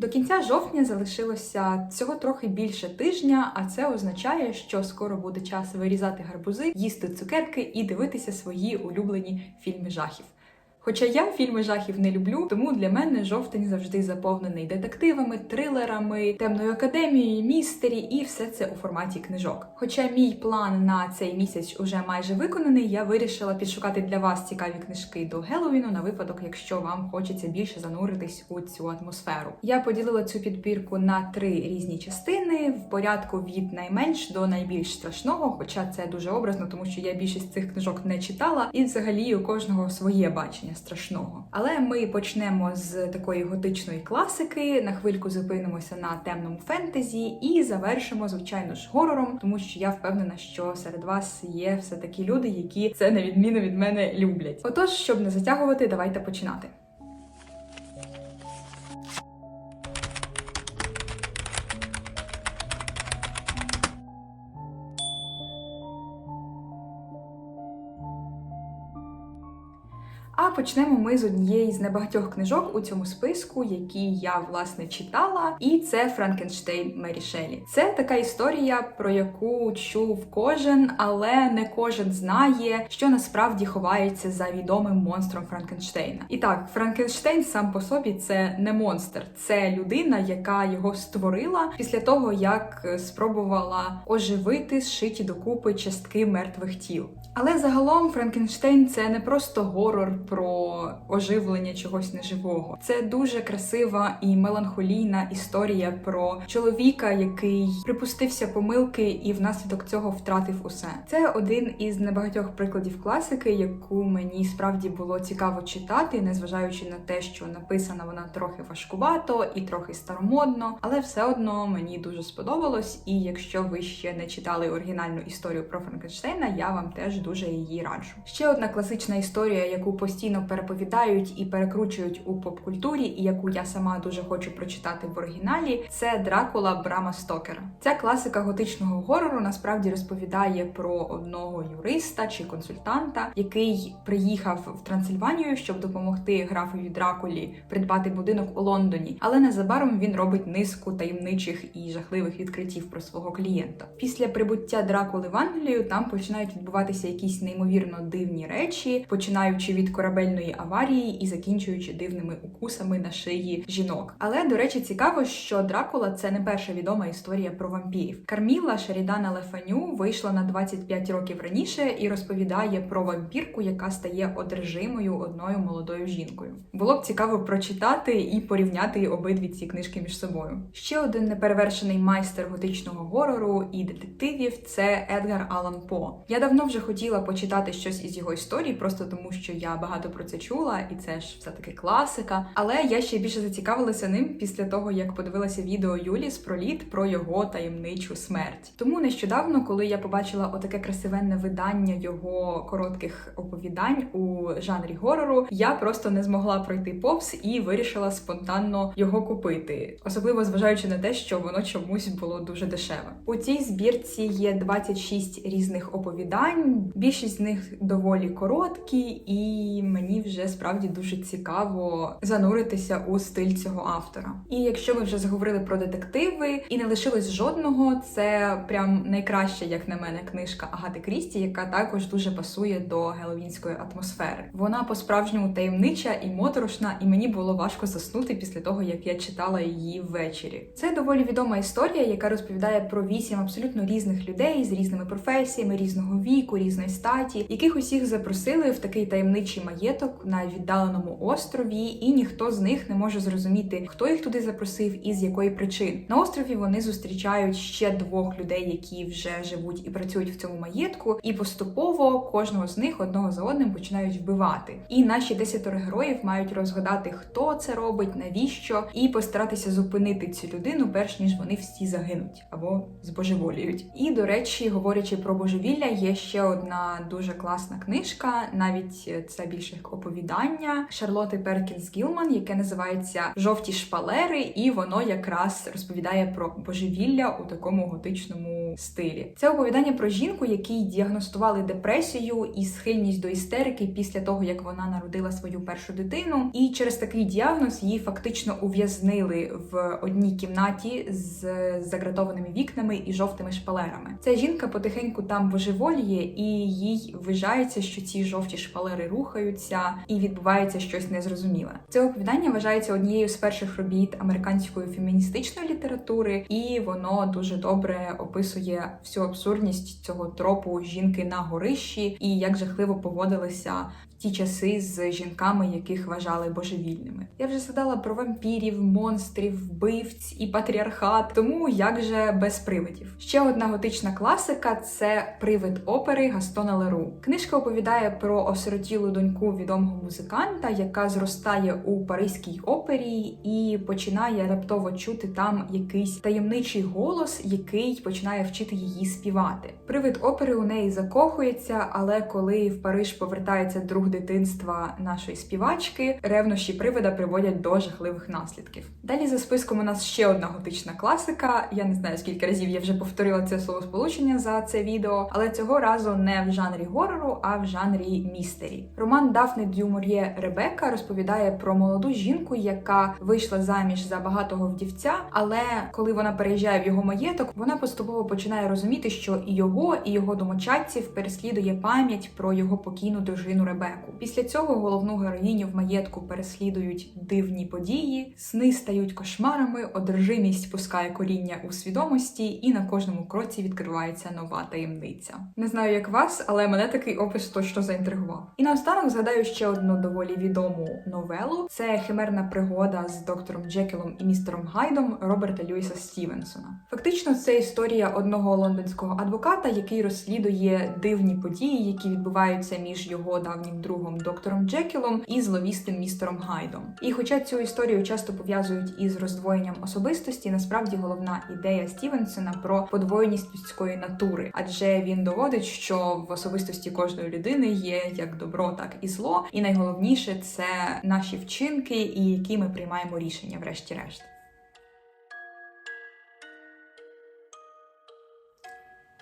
До кінця жовтня залишилося цього трохи більше тижня, а це означає, що скоро буде час вирізати гарбузи, їсти цукерки і дивитися свої улюблені фільми жахів. Хоча я фільми жахів не люблю, тому для мене жовтень завжди заповнений детективами, трилерами, темною академією, містері і все це у форматі книжок. Хоча мій план на цей місяць уже майже виконаний, я вирішила підшукати для вас цікаві книжки до Геловіну на випадок, якщо вам хочеться більше зануритись у цю атмосферу. Я поділила цю підбірку на три різні частини в порядку від найменш до найбільш страшного, хоча це дуже образно, тому що я більшість цих книжок не читала, і взагалі у кожного своє бачення страшного. Але ми почнемо з такої готичної класики. На хвильку зупинимося на темному фентезі і завершимо, звичайно ж, горором, тому що я впевнена, що серед вас є все такі люди, які це на відміну від мене люблять. Отож, щоб не затягувати, давайте починати. А почнемо ми з однієї з небагатьох книжок у цьому списку, які я власне читала, і це Франкенштейн Мері Шелі. Це така історія, про яку чув кожен, але не кожен знає, що насправді ховається за відомим монстром Франкенштейна. І так, Франкенштейн сам по собі це не монстр, це людина, яка його створила після того, як спробувала оживити зшиті докупи частки мертвих тіл. Але загалом Франкенштейн це не просто горор про оживлення чогось неживого. Це дуже красива і меланхолійна історія про чоловіка, який припустився помилки і внаслідок цього втратив усе. Це один із небагатьох прикладів класики, яку мені справді було цікаво читати, незважаючи на те, що написана вона трохи важкувато і трохи старомодно, але все одно мені дуже сподобалось. І якщо ви ще не читали оригінальну історію про Франкенштейна, я вам теж дуже її раджу. Ще одна класична історія, яку постійно переповідають і перекручують у попкультурі, і яку я сама дуже хочу прочитати в оригіналі, це Дракула Брама Стокера. Ця класика готичного горору насправді розповідає про одного юриста чи консультанта, який приїхав в Трансильванію, щоб допомогти графові Дракулі придбати будинок у Лондоні. Але незабаром він робить низку таємничих і жахливих відкриттів про свого клієнта. Після прибуття Дракули в Англію там починають відбуватися якісь неймовірно дивні речі, починаючи від корабельної аварії і закінчуючи дивними укусами на шиї жінок. Але до речі, цікаво, що Дракула це не перша відома історія про вампірів. Карміла Шерідана Лефаню вийшла на 25 років раніше і розповідає про вампірку, яка стає одержимою одною молодою жінкою. Було б цікаво прочитати і порівняти обидві ці книжки між собою. Ще один неперевершений майстер готичного горору і детективів це Едгар Алан По. Я давно вже хотіла почитати щось із його історії, просто тому що я багато про це чула, і це ж все таки класика. Але я ще більше зацікавилася ним після того, як подивилася відео Юлі з проліт про його таємничу смерть. Тому нещодавно, коли я побачила отаке красивенне видання його коротких оповідань у жанрі горору, я просто не змогла пройти повз і вирішила спонтанно його купити, особливо зважаючи на те, що воно чомусь було дуже дешеве. У цій збірці є 26 різних оповідань. Більшість з них доволі короткі, і мені вже справді дуже цікаво зануритися у стиль цього автора. І якщо ми вже заговорили про детективи і не лишилось жодного, це прям найкраща, як на мене, книжка Агати Крісті, яка також дуже пасує до геловінської атмосфери. Вона по-справжньому таємнича і моторошна, і мені було важко заснути після того, як я читала її ввечері. Це доволі відома історія, яка розповідає про вісім абсолютно різних людей з різними професіями, різного віку, різної статі, яких усіх запросили в такий таємничий маєток на віддаленому острові, і ніхто з них не може зрозуміти, хто їх туди запросив і з якої причини. На острові вони зустрічають ще двох людей, які вже живуть і працюють в цьому маєтку, і поступово кожного з них одного за одним починають вбивати. І наші десятеро героїв мають розгадати, хто це робить, навіщо, і постаратися зупинити цю людину, перш ніж вони всі загинуть або збожеволіють. І до речі, говорячи про божевілля, є ще одна дуже класна книжка, навіть це більше як оповідання Шарлоти Перкінс Гілман, яке називається Жовті шпалери, і воно якраз розповідає про божевілля у такому готичному стилі. Це оповідання про жінку, якій діагностували депресію і схильність до істерики після того, як вона народила свою першу дитину. І через такий діагноз її фактично ув'язнили в одній кімнаті з загратованими вікнами і жовтими шпалерами. Ця жінка потихеньку там божеволіє, і їй вважається, що ці жовті шпалери рухаються і відбувається щось незрозуміле. Це оповідання вважається однією з перших робіт американської феміністичної літератури, і воно дуже добре описує всю абсурдність цього тропу жінки на горищі і як жахливо поводилися ті часи з жінками, яких вважали божевільними. Я вже згадала про вампірів, монстрів, вбивць і патріархат, тому як же без привидів. Ще одна готична класика це привид опери Гастона Леру. Книжка оповідає про осиротілу доньку відомого музиканта, яка зростає у паризькій опері і починає раптово чути там якийсь таємничий голос, який починає вчити її співати. Привид опери у неї закохується, але коли в Париж повертається друг дитинства нашої співачки, ревнощі привида приводять до жахливих наслідків. Далі за списком у нас ще одна готична класика. Я не знаю скільки разів я вже повторила це словосполучення за це відео, але цього разу не в жанрі горору, а в жанрі містері. Роман Дафни Дюмур'є Ребека розповідає про молоду жінку, яка вийшла заміж за багатого вдівця, але коли вона переїжджає в його маєток, вона поступово починає розуміти, що і його, і його домочадців переслідує пам'ять про його покійну дружину Ребеку безпеку. Після цього головну героїню в маєтку переслідують дивні події, сни стають кошмарами, одержимість пускає коріння у свідомості, і на кожному кроці відкривається нова таємниця. Не знаю, як вас, але мене такий опис точно заінтригував. І наостанок згадаю ще одну доволі відому новелу: це химерна пригода з доктором Джекілом і містером Гайдом Роберта Льюіса Стівенсона. Фактично, це історія одного лондонського адвоката, який розслідує дивні події, які відбуваються між його давнім другом доктором Джекілом і зловістим містером Гайдом. І хоча цю історію часто пов'язують із роздвоєнням особистості, насправді головна ідея Стівенсона про подвоєність людської натури, адже він доводить, що в особистості кожної людини є як добро, так і зло, і найголовніше це наші вчинки, і які ми приймаємо рішення, врешті-решт.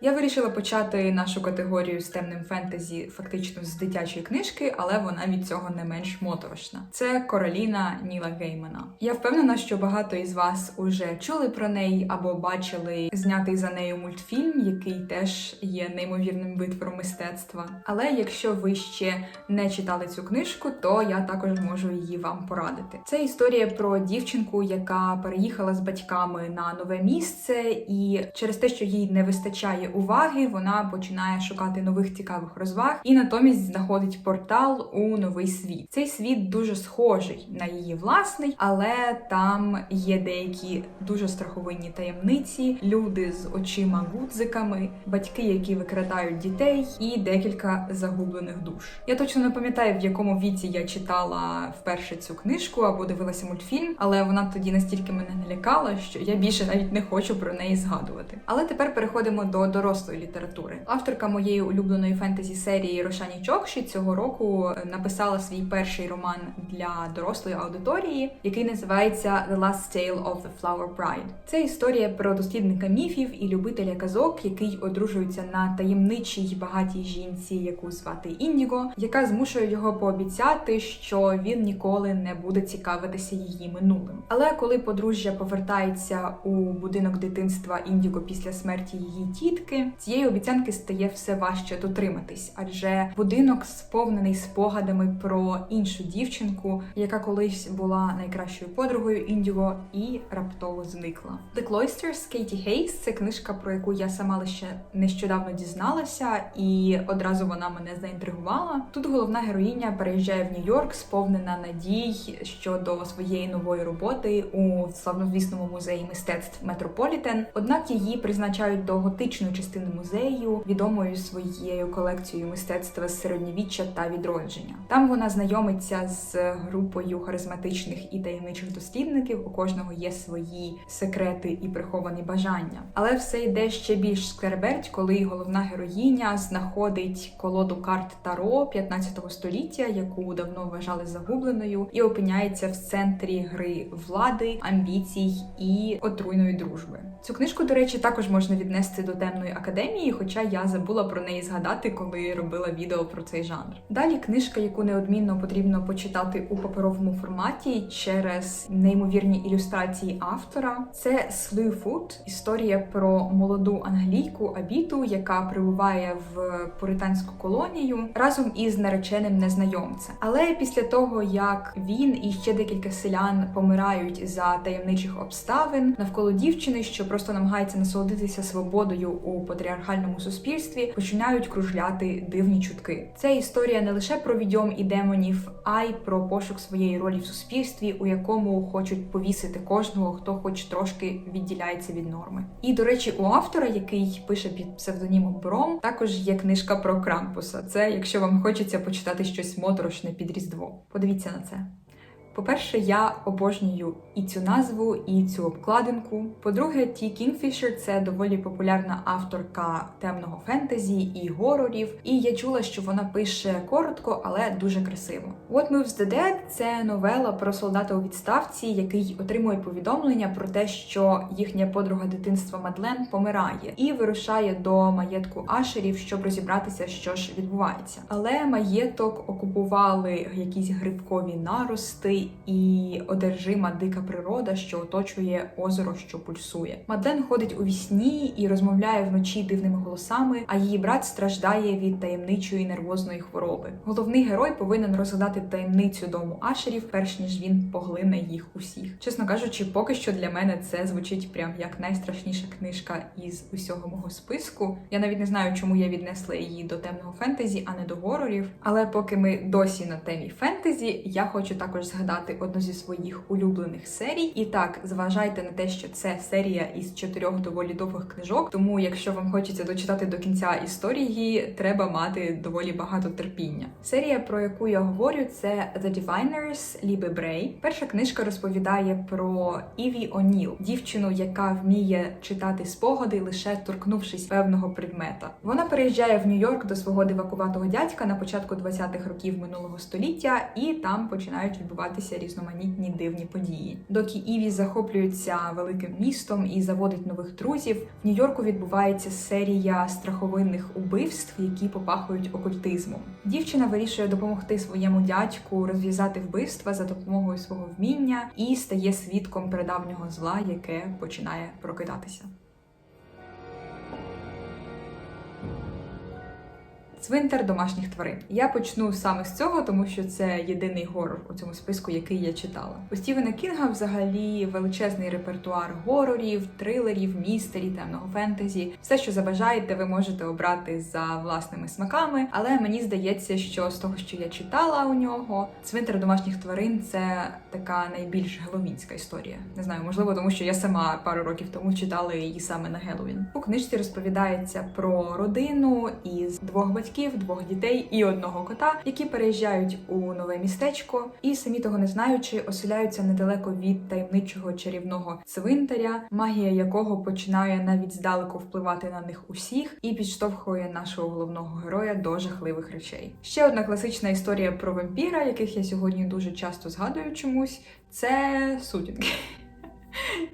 Я вирішила почати нашу категорію з темним фентезі фактично з дитячої книжки, але вона від цього не менш моторошна. Це Короліна Ніла Геймана. Я впевнена, що багато із вас уже чули про неї або бачили знятий за нею мультфільм, який теж є неймовірним витвором мистецтва. Але якщо ви ще не читали цю книжку, то я також можу її вам порадити. Це історія про дівчинку, яка переїхала з батьками на нове місце, і через те, що їй не вистачає уваги, вона починає шукати нових цікавих розваг і натомість знаходить портал у новий світ. Цей світ дуже схожий на її власний, але там є деякі дуже страховинні таємниці, люди з очима гудзиками, батьки, які викрадають дітей, і декілька загублених душ. Я точно не пам'ятаю, в якому віці я читала вперше цю книжку або дивилася мультфільм, але вона тоді настільки мене налякала, що я більше навіть не хочу про неї згадувати. Але тепер переходимо до дорослої літератури. Авторка моєї улюбленої фентезі серії Рошані Чокші цього року е, написала свій перший роман для дорослої аудиторії, який називається The Last Tale of the Flower Bride. Це історія про дослідника міфів і любителя казок, який одружується на таємничій багатій жінці, яку звати Індіго, яка змушує його пообіцяти, що він ніколи не буде цікавитися її минулим. Але коли подружжя повертається у будинок дитинства Індіго після смерті її тітки, дітки, цієї обіцянки стає все важче дотриматись, адже будинок сповнений спогадами про іншу дівчинку, яка колись була найкращою подругою Індіго і раптово зникла. The Cloisters Кейті Хейс це книжка, про яку я сама лише нещодавно дізналася, і одразу вона мене заінтригувала. Тут головна героїня переїжджає в Нью-Йорк, сповнена надій щодо своєї нової роботи у славнозвісному музеї мистецтв Метрополітен. Однак її призначають до готичної частини музею, відомою своєю колекцією мистецтва середньовіччя та відродження. Там вона знайомиться з групою харизматичних і таємничих дослідників. У кожного є свої секрети і приховані бажання. Але все йде ще більш скерберть, коли головна героїня знаходить колоду карт Таро 15 століття, яку давно вважали загубленою, і опиняється в центрі гри влади, амбіцій і отруйної дружби. Цю книжку, до речі, також можна віднести до темної академії, хоча я забула про неї згадати, коли робила відео про цей жанр. Далі книжка, яку неодмінно потрібно почитати у паперовому форматі через неймовірні ілюстрації автора. Це Slewfoot, історія про молоду англійку Абіту, яка прибуває в пуританську колонію разом із нареченим незнайомцем. Але після того, як він і ще декілька селян помирають за таємничих обставин навколо дівчини, що просто намагається насолодитися свободою у патріархальному суспільстві, починають кружляти дивні чутки. Це історія не лише про відьом і демонів, а й про пошук своєї ролі в суспільстві, у якому хочуть повісити кожного, хто хоч трошки відділяється від норми. І до речі, у автора, який пише під псевдонімом Бром, також є книжка про Крампуса. Це якщо вам хочеться почитати щось моторошне під різдво. Подивіться на це. По-перше, я обожнюю і цю назву, і цю обкладинку. По-друге, Ті Кінгфішер це доволі популярна авторка темного фентезі і горорів. І я чула, що вона пише коротко, але дуже красиво. What Moves the Dead – це новела про солдата у відставці, який отримує повідомлення про те, що їхня подруга дитинства Мадлен помирає, і вирушає до маєтку Ашерів, щоб розібратися, що ж відбувається. Але маєток окупували якісь грибкові нарости і одержима дика природа, що оточує озеро, що пульсує. Мадлен ходить у вісні і розмовляє вночі дивними голосами, а її брат страждає від таємничої нервозної хвороби. Головний герой повинен розгадати таємницю дому Ашерів, перш ніж він поглине їх усіх. Чесно кажучи, поки що для мене це звучить прям як найстрашніша книжка із усього мого списку. Я навіть не знаю, чому я віднесла її до темного фентезі, а не до горорів. Але поки ми досі на темі фентезі, я хочу також згадати одну зі своїх улюблених серій. І так, зважайте на те, що це серія із чотирьох доволі довгих книжок. Тому, якщо вам хочеться дочитати до кінця історії, треба мати доволі багато терпіння. Серія, про яку я говорю, це The Diviners Ліби Брей. Перша книжка розповідає про Іві О'Ніл, дівчину, яка вміє читати спогади, лише торкнувшись певного предмета. Вона переїжджає в Нью-Йорк до свого дивакуватого дядька на початку 20-х років минулого століття, і там починають відбуватися різноманітні дивні події. Доки Іві захоплюється великим містом і заводить нових друзів, в Нью-Йорку відбувається серія страховинних убивств, які попахують окультизмом. Дівчина вирішує допомогти своєму дядьку розв'язати вбивства за допомогою свого вміння і стає свідком прадавнього зла, яке починає прокидатися. Цвинтар домашніх тварин. Я почну саме з цього, тому що це єдиний горор у цьому списку, який я читала. У Стівена Кінга взагалі величезний репертуар горорів, трилерів, містері, темного фентезі. Все, що забажаєте, ви можете обрати за власними смаками. Але мені здається, що з того, що я читала у нього, цвинтар домашніх тварин це така найбільш геловінська історія. Не знаю, можливо, тому що я сама пару років тому читала її саме на Геловін. У книжці розповідається про родину із двох батьків батьків, двох дітей і одного кота, які переїжджають у нове містечко і самі того не знаючи, оселяються недалеко від таємничого чарівного цвинтаря, магія якого починає навіть здалеку впливати на них усіх і підштовхує нашого головного героя до жахливих речей. Ще одна класична історія про вампіра, яких я сьогодні дуже часто згадую чомусь. Це сутінки.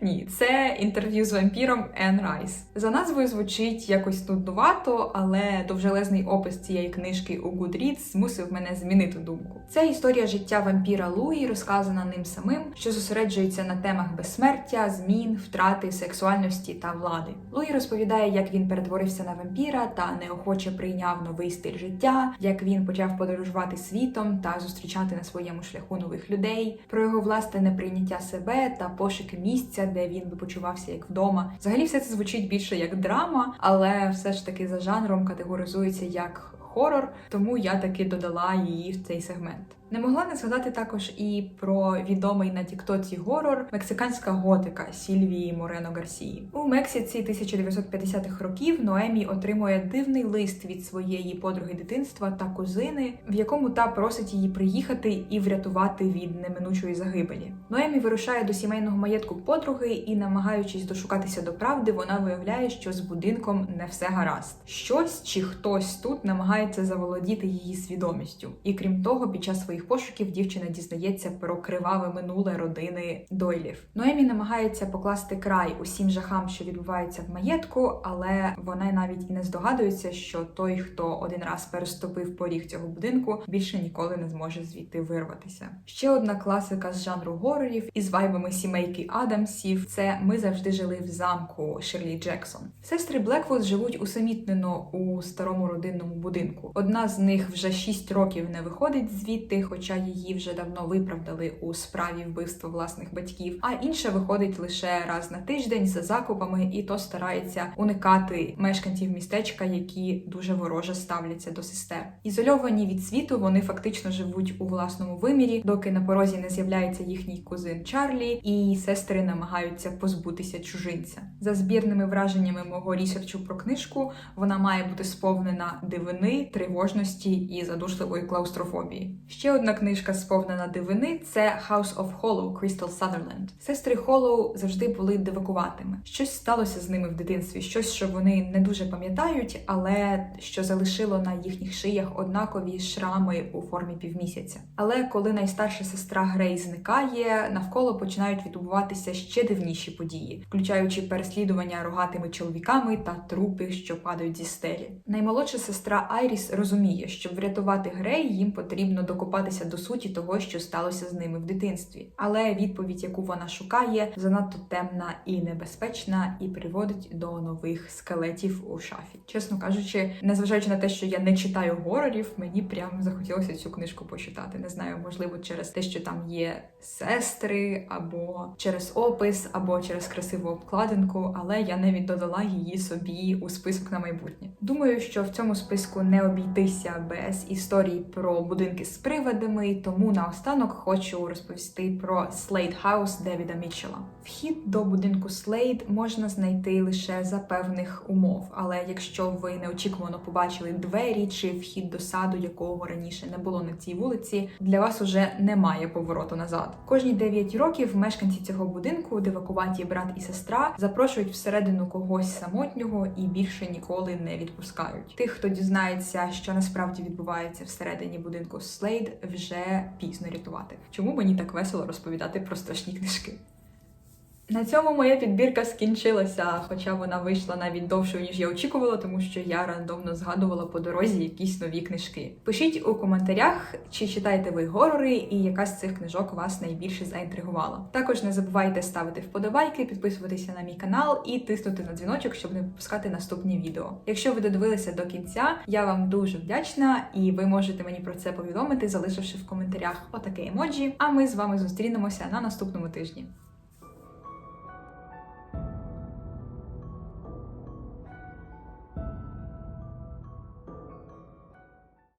Ні, це інтерв'ю з вампіром Енн Райс. За назвою звучить якось нуднувато, але довжелезний опис цієї книжки у Goodreads змусив мене змінити думку. Це історія життя вампіра Луї, розказана ним самим, що зосереджується на темах безсмертя, змін, втрати, сексуальності та влади. Луї розповідає, як він перетворився на вампіра та неохоче прийняв новий стиль життя, як він почав подорожувати світом та зустрічати на своєму шляху нових людей, про його власне неприйняття себе та пошуки місця, де він би почувався як вдома. Взагалі, все це звучить більше як драма, але все ж таки за жанром категоризується як хорор, тому я таки додала її в цей сегмент. Не могла не згадати також і про відомий на Тіктоці горор мексиканська готика Сільвії Морено Гарсії. У Мексиці 1950-х років Ноемі отримує дивний лист від своєї подруги дитинства та кузини, в якому та просить її приїхати і врятувати від неминучої загибелі. Ноемі вирушає до сімейного маєтку подруги і, намагаючись дошукатися до правди, вона виявляє, що з будинком не все гаразд. Щось чи хтось тут намагається заволодіти її свідомістю. І крім того, під час своїх пошуків дівчина дізнається про криваве минуле родини Дойлів. Ноемі намагається покласти край усім жахам, що відбуваються в маєтку, але вона навіть і не здогадується, що той, хто один раз переступив поріг цього будинку, більше ніколи не зможе звідти вирватися. Ще одна класика з жанру горорів із вайбами сімейки Адамсів. Це ми завжди жили в замку Шерлі Джексон. Сестри Блеквуд живуть усамітнено у старому родинному будинку. Одна з них вже 6 років не виходить звідти, хоча її вже давно виправдали у справі вбивства власних батьків. А інша виходить лише раз на тиждень за закупами, і то старається уникати мешканців містечка, які дуже вороже ставляться до сестер. Ізольовані від світу, вони фактично живуть у власному вимірі, доки на порозі не з'являється їхній кузин Чарлі, і сестри намагаються позбутися чужинця. За збірними враженнями мого рісерчу про книжку, вона має бути сповнена дивини, тривожності і задушливої клаустрофобії. Ще одна книжка сповнена дивини це House of Hollow Crystal Sutherland. Сестри Холлоу завжди були дивакуватими. Щось сталося з ними в дитинстві, щось, що вони не дуже пам'ятають, але що залишило на їхніх шиях однакові шрами у формі півмісяця. Але коли найстарша сестра Грей зникає, навколо починають відбуватися ще дивніші події, включаючи переслідування рогатими чоловіками та трупи, що падають зі стелі. Наймолодша сестра Айріс розуміє, щоб врятувати Грей, їм потрібно докопатися до суті того, що сталося з ними в дитинстві. Але відповідь, яку вона шукає, занадто темна і небезпечна, і приводить до нових скелетів у шафі. Чесно кажучи, незважаючи на те, що я не читаю горорів, мені прям захотілося цю книжку почитати. Не знаю, можливо, через те, що там є сестри, або через опис, або через красиву обкладинку, але я навіть додала її собі у список на майбутнє. Думаю, що в цьому списку не обійтися без історій про будинки з привидами, тому наостанок хочу розповісти про Slade House Девіда Мітчелла. Вхід до будинку Слейд можна знайти лише за певних умов, але якщо ви неочікувано побачили двері чи вхід до саду, якого раніше не було на цій вулиці, для вас уже немає повороту назад. Кожні 9 років мешканці цього будинку, дивакуваті брат і сестра, запрошують всередину когось самотнього і більше ніколи не відпускають. Тих, хто дізнається, що насправді відбувається всередині будинку Слейд, вже пізно рятувати. Чому мені так весело розповідати про страшні книжки? На цьому моя підбірка скінчилася, хоча вона вийшла навіть довшою, ніж я очікувала, тому що я рандомно згадувала по дорозі якісь нові книжки. Пишіть у коментарях, чи читаєте ви горори, і яка з цих книжок вас найбільше заінтригувала. Також не забувайте ставити вподобайки, підписуватися на мій канал і тиснути на дзвіночок, щоб не пропускати наступні відео. Якщо ви додивилися до кінця, я вам дуже вдячна, і ви можете мені про це повідомити, залишивши в коментарях отаке емоджі. А ми з вами зустрінемося на наступному тижні.